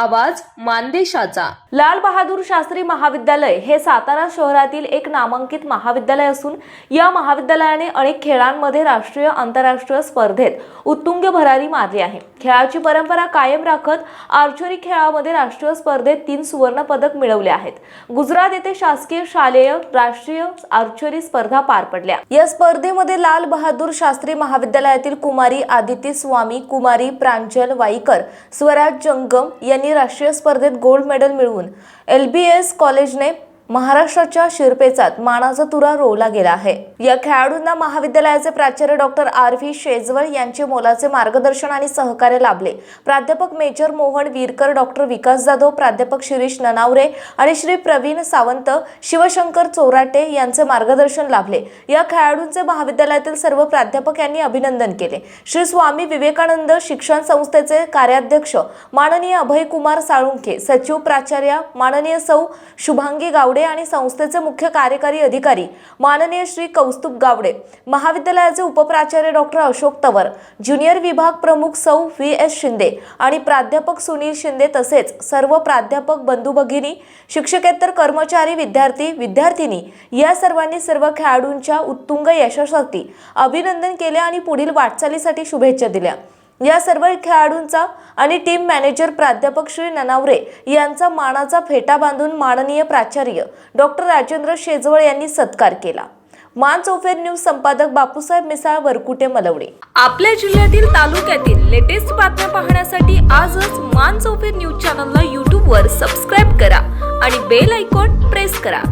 आवाज मानदेशाचा. लाल बहादूर शास्त्री महाविद्यालय हे सातारा शहरातील एक नामांकित महाविद्यालय असून या महाविद्यालयाने अनेक खेळांमध्ये राष्ट्रीय आंतरराष्ट्रीय स्पर्धेत उत्तुंग भरारी मारली आहे. खेळाची परंपरा कायम राखत आर्चरी खेळामध्ये राष्ट्रीय स्पर्धेत तीन सुवर्ण पदक मिळवले आहेत. गुजरात येथे शासकीय शालेय राष्ट्रीय आर्चरी स्पर्धा पार पडल्या. या स्पर्धेमध्ये लाल बहादूर शास्त्री महाविद्यालयातील कुमारी आदिती स्वामी कुमारी प्रांजल वाईकर स्वराज जंगम यांनी राष्ट्रीय स्पर्धेत गोल्ड मेडल मिळवून एल बी एस कॉलेजने महाराष्ट्राच्या शिरपेचात मानाचा तुरा रोवला गेला आहे. या खेळाडूंना महाविद्यालयाचे प्राचार्य डॉक्टर आर व्ही शेजवळ यांचे मोलाचे मार्गदर्शन आणि सहकार्य लाभले. प्राध्यापक मेजर मोहन वीरकर डॉक्टर विकास जाधव प्राध्यापक शिरीष ननावरे आणि श्री प्रवीण सावंत शिवशंकर चोराटे यांचे मार्गदर्शन लाभले. या खेळाडूंचे महाविद्यालयातील सर्व प्राध्यापक यांनी अभिनंदन केले. श्री स्वामी विवेकानंद शिक्षण संस्थेचे कार्याध्यक्ष माननीय अभय कुमार साळुंखे सचिव प्राचार्य माननीय सौ शुभांगी गावडे आणि संस्थेचे मुख्य कार्यकारी अधिकारी माननीय श्री कौस्तुभ गावडे महाविद्यालयाचे उपप्राचार्य डॉक्टर अशोक तवर ज्युनियर विभाग प्रमुख सौ व्ही एस शिंदे आणि प्राध्यापक सुनील शिंदे तसेच सर्व प्राध्यापक बंधू भगिनी शिक्षकेतर कर्मचारी विद्यार्थी विद्यार्थिनी या सर्वांनी सर्व खेळाडूंच्या उत्तुंग यशासाठी अभिनंदन केले आणि पुढील वाटचालीसाठी शुभेच्छा दिल्या. या सर्व खेळाडूंचा आणि टीम मॅनेजर प्राध्यापक श्री ननावरे यांचा मानाचा फेटा बांधून माननीय प्राचार्य डॉक्टर राजेंद्र शेजवळ यांनी सत्कार केला. मान चौफेर न्यूज संपादक बापूसाहेब मिसाळ वरकुटे मलवडे आपल्या जिल्ह्यातील तालुक्यातील लेटेस्ट बातम्या पाहण्यासाठी आजच मान चौफेर न्यूज चॅनलला यूट्यूबवर सबस्क्राईब करा आणि बेल आयकॉन प्रेस करा.